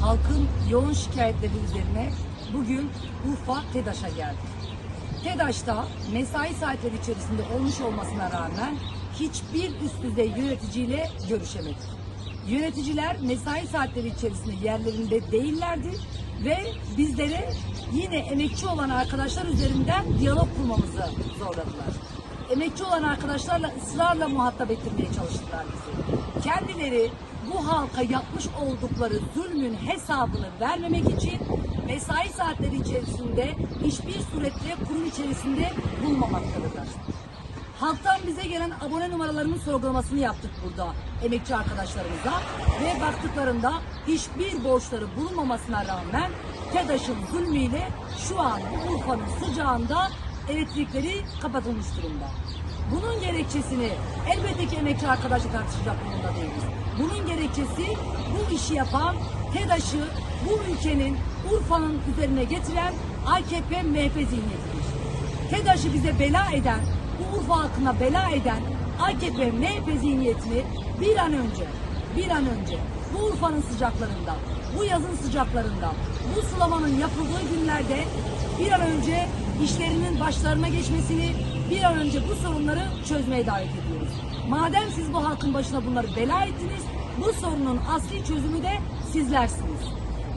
Halkın yoğun şikayetleri üzerine bugün Urfa TEDAŞ'a geldik. TEDAŞ'ta mesai saatleri içerisinde olmuş olmasına rağmen hiçbir üst düzey yöneticiyle görüşemedik. Yöneticiler mesai saatleri içerisinde yerlerinde değillerdi ve bizlere yine emekçi olan arkadaşlar üzerinden diyalog kurmamızı zorladılar. Emekçi olan arkadaşlarla ısrarla muhatap ettirmeye çalıştılar bizi. Kendileri bu halka yapmış oldukları zulmün hesabını vermemek için mesai saatleri içerisinde hiçbir suretle kurum içerisinde bulunmamaktadırlar. Halktan bize gelen abone numaralarının sorgulamasını yaptık burada emekçi arkadaşlarımıza ve baktıklarında hiçbir borçları bulunmamasına rağmen TEDAŞ'ın zulmüyle şu an Urfa'nın sıcağında elektrikleri kapatılmış durumda. Bunun gerekçesini elbette ki emekçi arkadaşla tartışacak durumda değiliz. Bunun gerekçesi bu işi yapan TEDAŞ'ı bu ülkenin Urfa'nın üzerine getiren AKP MHP zihniyetidir. TEDAŞ'ı bize bela eden, bu Urfa halkına bela eden AKP MHP zihniyetini bir an önce, bir an önce bu Urfa'nın sıcaklarında, bu yazın sıcaklarında, bu sulamanın yapıldığı günlerde bir an önce işlerinin başlarına geçmesini, bir an önce bu sorunları çözmeye davet ediyoruz. Madem siz bu halkın başına bunları bela ettiniz, bu sorunun asli çözümü de sizlersiniz.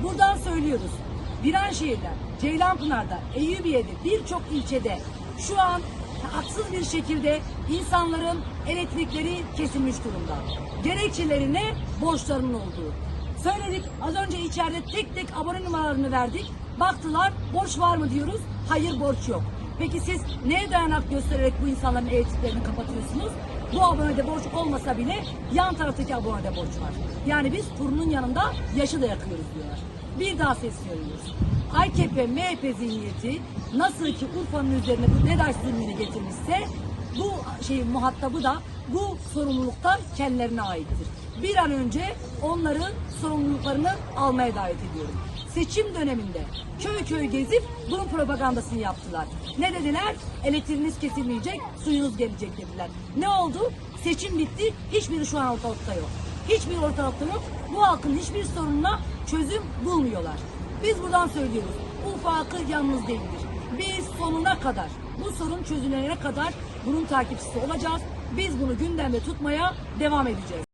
Buradan söylüyoruz. Viranşehir'de, Ceylanpınar'da, Eyyubiye'de birçok ilçede şu an haksız bir şekilde insanların elektrikleri kesilmiş durumda. Gerekçeleri ne? Borçlarının olduğu. Söyledik az önce içeride tek tek abone numaralarını verdik. Baktılar borç var mı diyoruz. Hayır borç yok. Peki siz neye dayanak göstererek bu insanların elektriklerini kapatıyorsunuz? Bu abonede borç olmasa bile yan taraftaki abonede borç var. Yani biz turunun yanında yaşı da yakıyoruz diyorlar. Bir daha sesleniyoruz. AKP, MHP zihniyeti nasıl ki Urfa'nın üzerine bu NEDAŞ zulmünü getirmişse bu şeyin muhatabı da bu sorumluluktan kendilerine aittir. Bir an önce onların sorumluluklarını almaya davet ediyorum. Seçim döneminde köy köy gezip bunun propagandasını yaptılar. Ne dediler? Elektriğiniz kesilmeyecek, suyunuz gelecek dediler. Ne oldu? Seçim bitti, hiçbiri şu an ortalıkta yok. Hiçbir ortalıkta yok. Bu halkın hiçbir sorununa çözüm bulmuyorlar. Biz buradan söylüyoruz. Urfa halkı yalnız değildir. Biz sonuna kadar, bu sorun çözülene kadar bunun takipçisi olacağız. Biz bunu gündemde tutmaya devam edeceğiz.